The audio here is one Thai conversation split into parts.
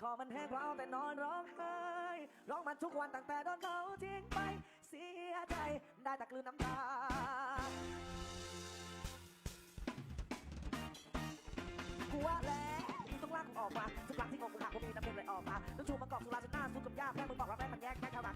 คอมันแห้งเพราะเอาแต่นอนร้องไห้ร้องมันทุกวันตั้งแต่โดนเขาทิ้งไป เสียใจได้แต่กลืนน้ำตากูว่าแล้วมึงต้องลากกูออกมาทุกครั้งที่งงกูหักกูมีน้ำเป็นเลยออกมาต้องชูมากอกสุราจนหน้าสู้กับยากแม่มึงบอกว่าแม่มันแยกแม่ขนาดมันก็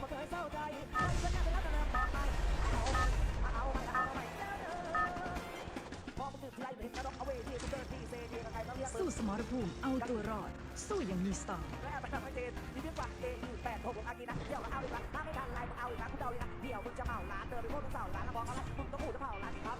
ตื่นสักแก้วลืมมาเคยเศร้าใจไม่สักแก้วไปแล้วจะเริ่มต่อไปเอาไปเอาไปเอาไปแล้วเด้อพอมึงดื่มทีไรเหมือนเห็นนรกเอาเวทีกูเดินทีเซทีกับใครต้องเรียกมึสู้งสมรภูมิเอาตัวรอด สู้อย่างมีสไตล์แล้วไปทำให้เจนที่เรียกว่าเอยูแปดหกอากีนะเดี๋ยวก็เอาอีกละถ้าไม่ทันไรมึงเอาอีกละกูเดาอีกละเดี๋ยวมึงจะเมาร้านเดินไปพวกมึงเสาร้านล้วบอกเขาละมึงต้องหูจะเผาร้านที่เขาจ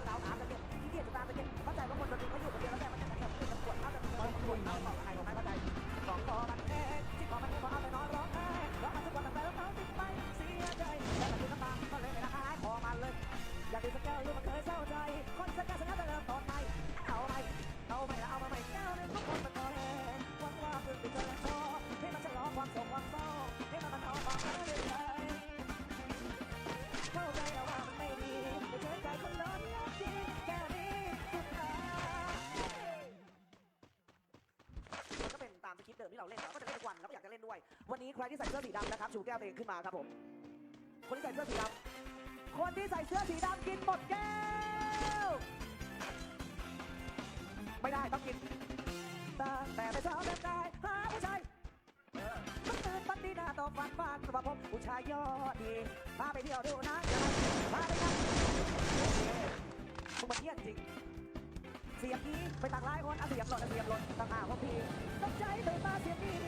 ะเอาน้ำจ นี้ใครที่ใส่เสื้อสีดำนะครับชูแก้วตัวเองขึ้นมาครับผม คนที่ใส่เสื้อสีดำคนที่ใส่เสื้อสีดำกินหมดแก้ว ไม่ได้ต้องกินตั้งแต่ไม่ช้าแต่กายหาผู้ชายต้องตื่นปันดีนาต่อฟันฟันสมาพบผู้ชายยอดดีพาไปเที่ยวดูนะพาไปกันมึงมาเที่ยงจริงเสียงนี้ไปต่างร้ายคนเอาเสียงหล่นเอาเสียงหล่นต่างหากของพี่ต้องใจตื่นมาเสียงนี้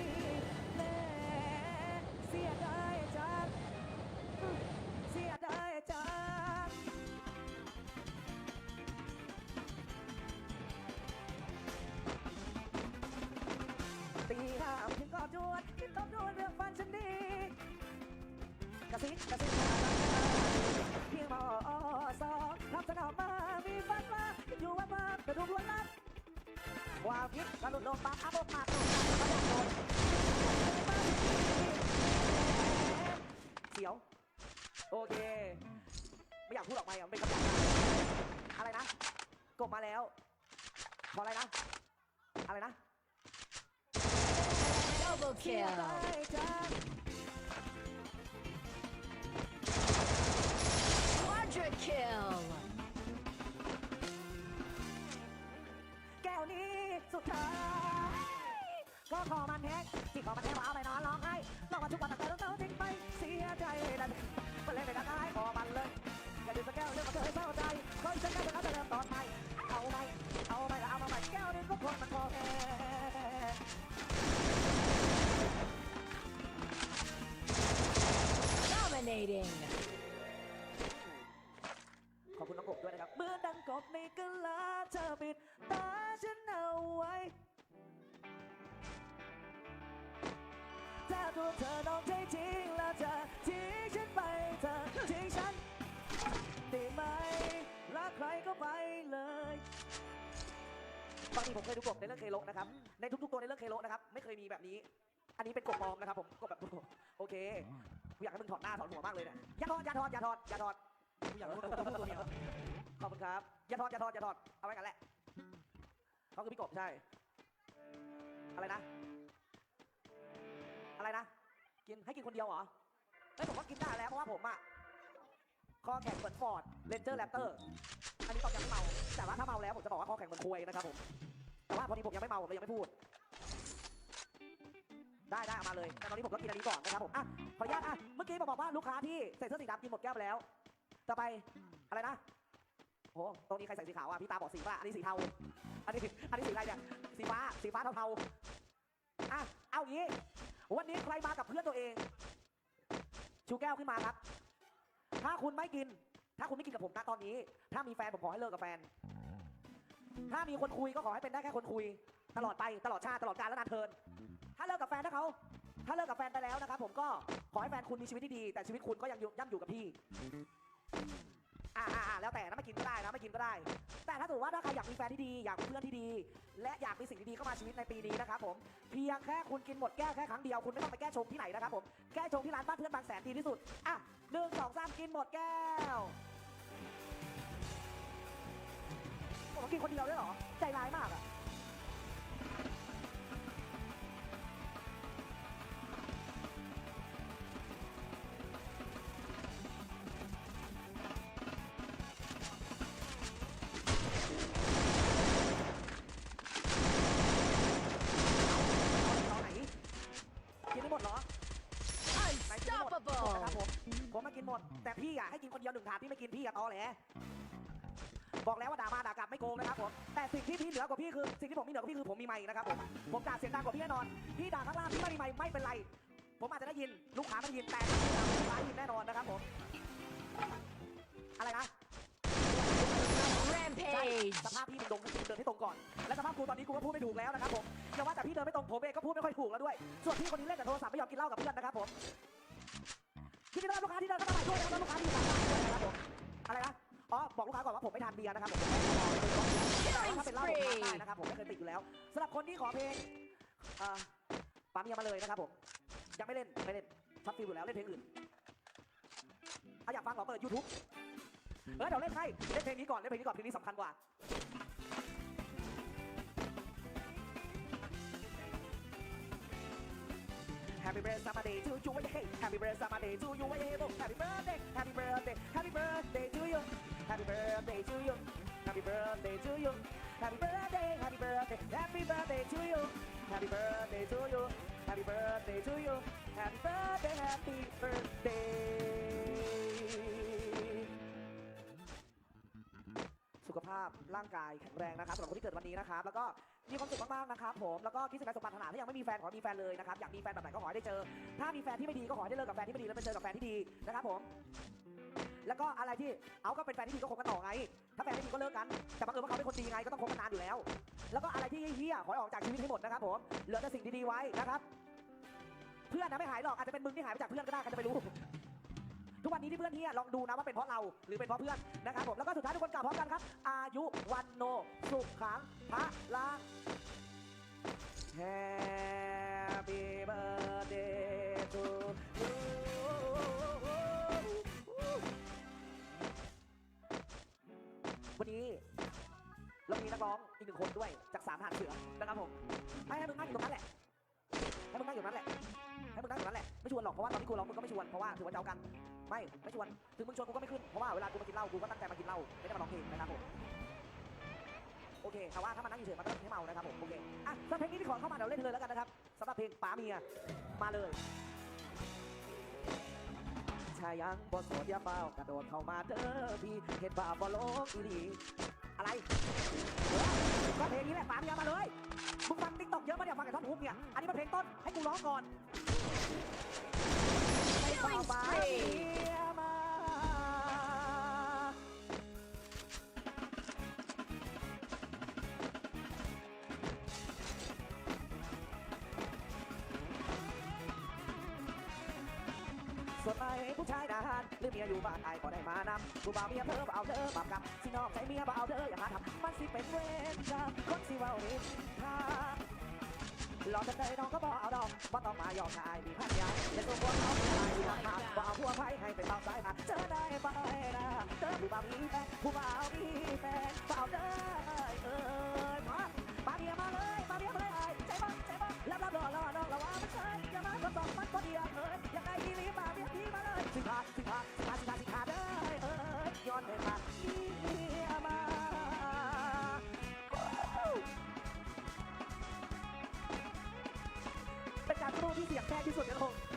สียดายจังเสียดายจังตีห้าถึงก็จวนคิดต้องดวนเรื่องฟันฉันดีกระซิบกระซิบมาเพียงมอสองรับสนองมามีฟันมาอยู่ว่ามาแต่ดูล้วนลับค วามคิดกระลุดลงปากอาบกปากลงปากกระโดดเสียว โอเค ไม่อยากพูดออกไปอะมันเป็นคำหยาบอะไรนะ กบมาแล้ว ขออะไรนะ อะไรนะ Double เสีย kill ดา สุดท้ายก็ขอมันแห้งที่ขอมันแห้งว่าเอาไปนอนร้องไห้ร้องมาทุกวันตั้งแต่เราเต้าทิ้งไปเสียใจดันมันเลยไม่ได้ขอมันเลยอย่าดื่มสักแก้วเรื่องมันเคยเศร้าใจคอยสักแก้วแล้วจะเริ่มตอนใหม่เอาไหมเอาไหมแล้วเอามาใหม่แก้วนึงก็คนมันคอแห้ง dominating ขอบคุณน้องกบด้วยนะครับเมื่อดังกบในกะลาเธอ ตัวเธอนอกใจจริงแล้วเธอทิ้งฉันไปเธอทิ้งฉันได้ไหมรักใครก็ไปเลยบางทีผมเคยดูกบในเรื่องเคโลนะครับ ในทุก ๆ ตัวในเรื่องเคโลนะครับ ไม่เคยมีแบบนี้ อันนี้เป็นกบปลอมนะครับผมกบแบบโอเคกูอยากให้มึงถอดหน้าถอดหัวมากเลยเนี่ยอย่าถอดอย่าถอดอย่าถอดอย่าถอดกูอยากรู้ว่าตัวผู้ตัวเมียขอบคุณครับอย่าทอดอย่าทอดอย่าทอดเอาไว้กันแหละเขาคือพี่กบใช่ อะไรนะ อะไรนะ กินให้กินคนเดียวเหรอไม่ผมว่ากินได้แล้วเพราะว่าผมอะคอแข็งเหมือนฟอร์ดเรนเจอร์แรปเตอร์ อันนี้ตอนยังไม่เมา แต่ว่าถ้าเมาแล้วผมจะบอกว่าคอแข็งเหมือนควยนะครับผม แต่ว่าพอดีผมยังไม่เมาผมเลยยังไม่พูด ได้ได้เอามาเลย แต่ตอนนี้ผมก็กินอันนี้ก่อนนะครับผม อะ ขออนุญาตอะ เมื่อกี้ผมบอกว่าลูกค้าที่ใส่เสื้อสีดำกินหมดแก้วไปแล้ว ต่อไปอะไรนะโหตรงนี้ใครใส่สีขาวอะพี่ตาบอกสีฟ้าอันนี้สีเทา อันนี้ อันนี้สีอะไรเนี่ย สีฟ้า สีฟ้าเทาๆอะ เอางี้ วันนี้ใครมากับเพื่อนตัวเอง ชูแก้วขึ้นมาครับ ถ้าคุณไม่กิน ถ้าคุณไม่กินกับผมนะตอนนี้ ถ้ามีแฟนผมขอให้เลิกกับแฟน ถ้ามีคนคุยก็ขอให้เป็นได้แค่คนคุย ตลอดไปตลอดชาติตลอดกาลและนานเทิน ถ้าเลิกกับแฟนนะเขาถ้าเลิกกับแฟนไปแล้วนะครับผมก็ขอให้แฟนคุณมีชีวิตที่ดี แต่ชีวิตคุณก็ยังอยู่ย่ำอยู่กับที่ อ่าอ่าอ่าแล้วแต่นะไม่กินก็ได้นะไม่กินก็ได้ แต่ถ้าถือว่าถ้าใครอยากมีแฟนที่ดี อยากมีเพื่อนที่ดี และอยากมีสิ่งดีๆเข้ามาชีวิตในปีนี้นะครับผมเพียงแค่คุณกินหมดแก้วแค่ครั้งเดียวคุณไม่ต้องไปแก้ชงที่ไหนนะครับผมแก้ชงที่ร้านบ้านเพื่อนบางแสนดีที่สุดอะหนึ่งสองสามกินหมดแก้วผมกินคนเดียวด้วยเหรอใจร้ายมากอะ นหมด แต่พี่อะให้กินคนเดียวหนึ่งถาดพี่ไม่กินพี่อะตอแหลบอกแล้วว่าด่ามาด่ากลับไม่โกงนะครับผมแต่สิ่งที่พี่เหนือกว่าพี่คือสิ่งที่ผมมีเหนือกว่าพี่คือผมมีไมค์นะครับผมผมด่าเสียงดังกว่าพี่แน่นอนพี่ด่าข้างล่างพี่ไม่มีไมค์ไม่เป็นไร ผมอาจจะได้ยินลูกค้าไม่ได้ยินแต่ลูกค้าได้ยินแน่นอนนะครับผมอะไรนะใช่ Rampage สภาพพี่มันตรงก็คือเดินให้ตรงก่อน และสภาพกูตอนนี้กูก็พูดไม่ถูกแล้วนะครับผมอย่าว่าแต่พี่เดินไม่ตรงผมเองก็พูดไม่ค่อยถูกแล้วด้วย ส่วนพี่คนนี้เล่นแต่โทรศัพท์ไม่ยอมกินเหล้ากับเพื่อนนะครับผม ที่นี่ลูกค้าที่เดินเข้ามาใหม่ด้วยนะครับลูกค้าที่อยู่หลังร้านด้วยนะครับผมอะไรนะอ๋อบอกลูกค้าก่อนว่าผมไม่ทานเบียร์นะครับผมถ้าเป็นเหล้าผมทานได้นะครับผมไม่เคยติดอยู่แล้วสำหรับคนที่ขอเพลงอ่อปาเมียมาเลยนะครับผมยังไม่เล่นไม่เล่นช็อตฟิลอยู่แล้วเล่นเพลงอื่นถ้าอยากฟังขอเปิด YouTube เออเดี๋ยวเล่นให้เล่นเพลงนี้ก่อนเล่นเพลงนี้ก่อนเพลงนี้สำคัญกว่า Happy birthday to you, hey. Happy birthday to you, hey. Happy birthday, happy birthday, happy birthday to you. Happy birthday to you. Happy birthday to you. Happy birthday, happy birthday, happy birthday to you. Happy birthday to you. Happy birthday to you. Happy birthday, happy birthday. สุขภาพร่างกายแข็งแรงนะครับสำหรับคนที่เกิดวันนี้นะครับ แล้วก็ มีความสุขมากๆนะครับผมแล้วก็คิดสิ่งใดสมปรารถนาถ้ายังไม่มีแฟนขอมีแฟนเลยนะครับอยากมีแฟนแบบไหนก็ขอให้ได้เจอ ถ้ามีแฟนที่ไม่ดีก็ขอให้ได้เลิกกับแฟนที่ไม่ดีแล้วไปเจอกับแฟนที่ดีนะครับผมแล้วก็อะไรที่เอาก็เป็นแฟนที่ดีก็คบกันต่อไง ถ้าแฟนไม่ดีก็เลิกกัน แต่บังเอิญว่าเขาเป็นคนดีไงก็ต้องคบกันนานอยู่แล้ว แล้วก็อะไรที่เฮี้ยขอออกจากชีวิตให้หมดนะครับผม เหลือแต่สิ่งดีๆไว้นะครับ เพื่อนนะไม่หายหรอกอาจจะเป็นมึงที่หายไปจากเพื่อนก็ได้ใครจะไปรู้ ทุกวันนี้ที่เพื่อนเฮียลองดูนะว่าเป็นเพราะเราหรือเป็นเพราะเพื่อนนะครับผมแล้วก็สุดท้ายทุกคนกล่าวพร้อมกันครับ อายุวันโน สุขขังพระลัง Happy birthday to you วันนี้เรามีนักร้องอีกหนึ่งคนด้วยจากสามทหารเสือนะครับผมให้ให้มึงนั่งอยู่ตรงนั้นแหละให้มึงนั่งอยู่ตรงนั้นแหละให้มึงนั่งอยู่ตรงนั้นแหละไม่ชวนหรอกเพราะว่าตอนที่กูร้องมึงก็ไม่ชวนเพราะว่าถือว่าเจ้ากัน ไม่ไม่ชวนถึงมึงชวนกูก็ไม่ขึ้นเพราะว่าเวลากูมากินเหล้ากูก็ตั้งใจมากินเหล้าไม่ได้มาร้องเพลงนะครับผมโอเคแต่ว่าถ้ามานั่งเฉยๆมันก็ไม่เมานะครับผมโอเคอะสำหรับเพลงนี้ที่ขอเข้ามาเดี๋ยวเล่นเลยแล้วกันนะครับสำหรับเพลงป๋าเมียมาเลยชายยังบ่โสดอย่าเฝ้ากระโดดเข้ามาเด้อพี่เห็นบ่าบ่โลกอีหลีอะไรเออก็เพลงนี้แหละป๋าเมียมาเลยมึงฟังติ๊กต็อกเยอะปะเนี่ยฟังแต่ท่อนฮุกเนี่ยอันนี้มันเพลงต้นให้กูร้องก่อน Killing ป๋า spree เมีย ผู้ชายทหารหรือเมียอยู่บ้านไอ้ก็ได้มานำกูบ่าวเมียเธอบ่าวเธอบาปกรรมสินอกใจเมียบ่าวเธออย่าหาทำมันสิเป็นเวรกรรมคนสิเว้านินทาหลอกกันเลยน้องก็บอกเอาดอกบ่ต้องมายอมชายมีพันยาเล่นตัวพวกเขาไม่ได้ที่ทำมาบ่เอาหัวไผ่ให้เป็นเบาสายมาเจอได้ไปนะเจอผู้บ่าวมีแฟนผู้บ่าวมีแฟนบ่าวเด้อ การสู้ที่เ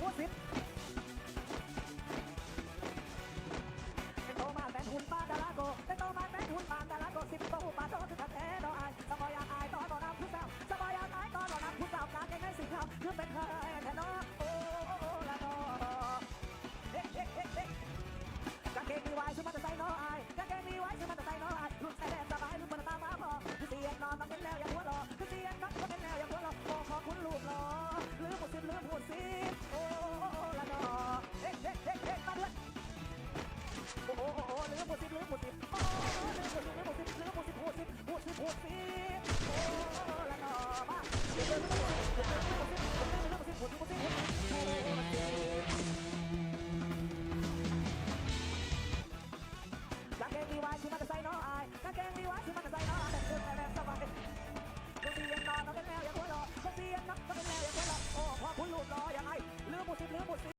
มหัวสิ พู